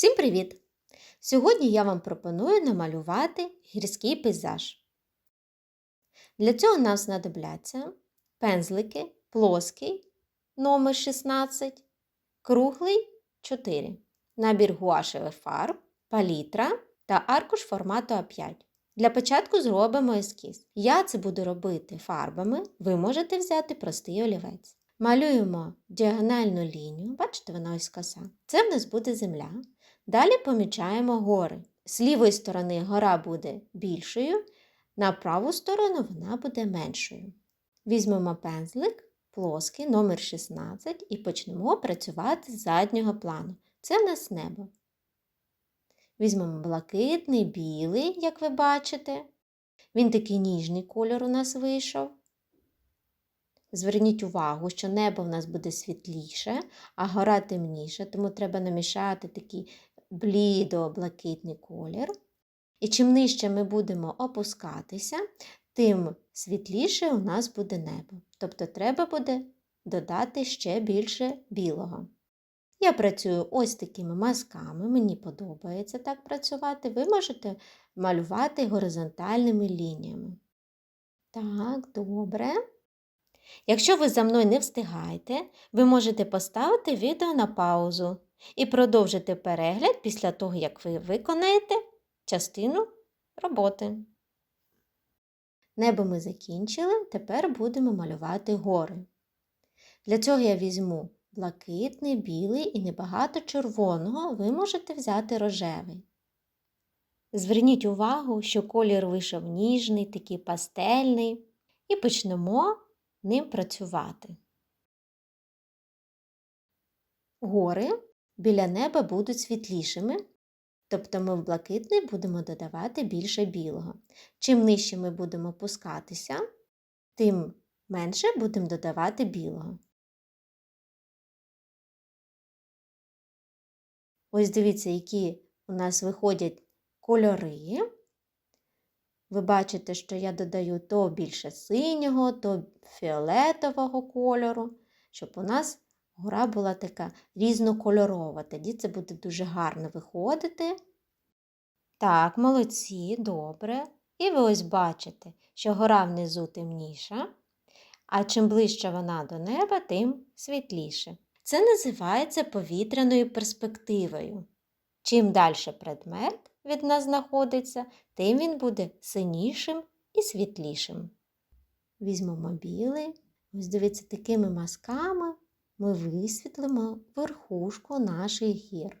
Всім привіт! Сьогодні я вам пропоную намалювати гірський пейзаж. Для цього нам знадобляться пензлики плоский номер 16, круглий 4, набір гуашевих фарб, палітра та аркуш формату А5. Для початку зробимо ескіз. Я це буду робити фарбами, ви можете взяти простий олівець. Малюємо діагональну лінію, бачите, вона ось коса. Це в нас буде земля. Далі помічаємо гори. З лівої сторони гора буде більшою, на праву сторону вона буде меншою. Візьмемо пензлик плоский номер 16 і почнемо працювати з заднього плану. Це в нас небо. Візьмемо блакитний, білий, як ви бачите. Він такий ніжний кольор у нас вийшов. Зверніть увагу, що небо в нас буде світліше, а гора темніша, тому треба намішати такий блідо-блакитний колір. І чим нижче ми будемо опускатися, тим світліше у нас буде небо. Тобто треба буде додати ще більше білого. Я працюю ось такими мазками, мені подобається так працювати. Ви можете малювати горизонтальними лініями. Так, добре. Якщо ви за мною не встигаєте, ви можете поставити відео на паузу і продовжити перегляд після того, як ви виконаєте частину роботи. Небо ми закінчили, тепер будемо малювати гори. Для цього я візьму блакитний, білий і небагато червоного, ви можете взяти рожевий. Зверніть увагу, що колір вийшов ніжний, такий пастельний, і почнемо ним працювати. Гори біля неба будуть світлішими, тобто ми в блакитний будемо додавати більше білого. Чим нижче ми будемо опускатися, тим менше будемо додавати білого. Ось дивіться, які у нас виходять кольори. Ви бачите, що я додаю то більше синього, то фіолетового кольору, щоб у нас гора була така різнокольорова. Тоді це буде дуже гарно виходити. Так, молодці, добре. І ви ось бачите, що гора внизу темніша, а чим ближче вона до неба, тим світліше. Це називається повітряною перспективою. Чим далі предмет від нас знаходиться, тим він буде синішим і світлішим. Візьмемо білий, ось дивіться, такими мазками ми висвітлимо верхушку наших гір.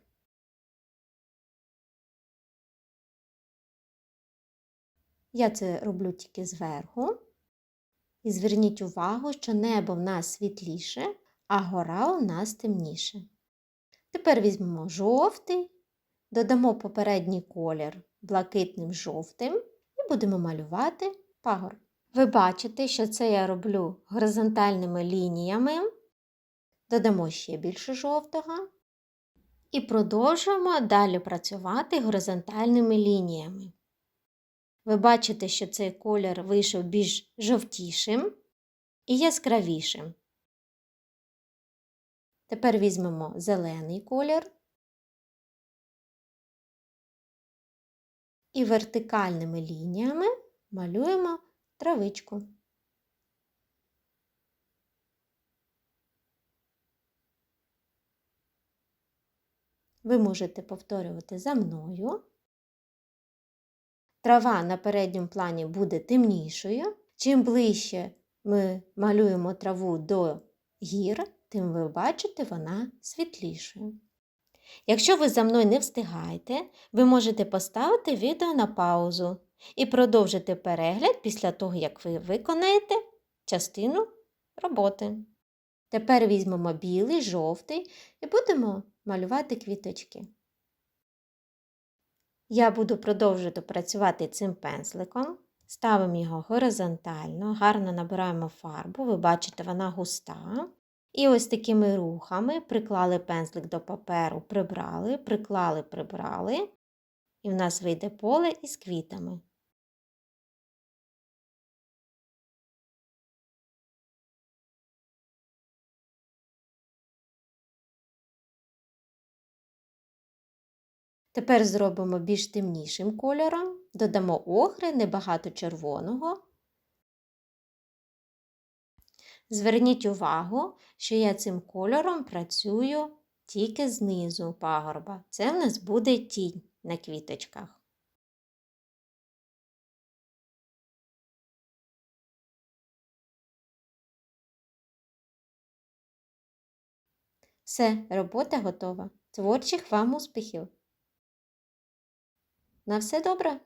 Я це роблю тільки зверху. І зверніть увагу, що небо в нас світліше, а гора у нас темніше. Тепер візьмемо жовтий, додамо попередній колір блакитним жовтим і будемо малювати пагор. Ви бачите, що це я роблю горизонтальними лініями, додамо ще більше жовтого і продовжуємо далі працювати горизонтальними лініями. Ви бачите, що цей колір вийшов більш жовтішим і яскравішим. Тепер візьмемо зелений колір і вертикальними лініями малюємо травичку. Ви можете повторювати за мною. Трава на передньому плані буде темнішою. Чим ближче ми малюємо траву до гір, тим ви бачите, вона світлішою. Якщо ви за мною не встигаєте, ви можете поставити відео на паузу і продовжити перегляд після того, як ви виконаєте частину роботи. Тепер візьмемо білий, жовтий і будемо малювати квіточки. Я буду продовжувати працювати цим пензликом. Ставимо його горизонтально, гарно набираємо фарбу, ви бачите, вона густа. І ось такими рухами приклали пензлик до паперу, прибрали, приклали, прибрали, і в нас вийде поле із квітами. Тепер зробимо більш темнішим кольором, додамо охри, небагато червоного. Зверніть увагу, що я цим кольором працюю тільки знизу пагорба. Це в нас буде тінь на квіточках. Все, робота готова. Творчих вам успіхів! На все добре!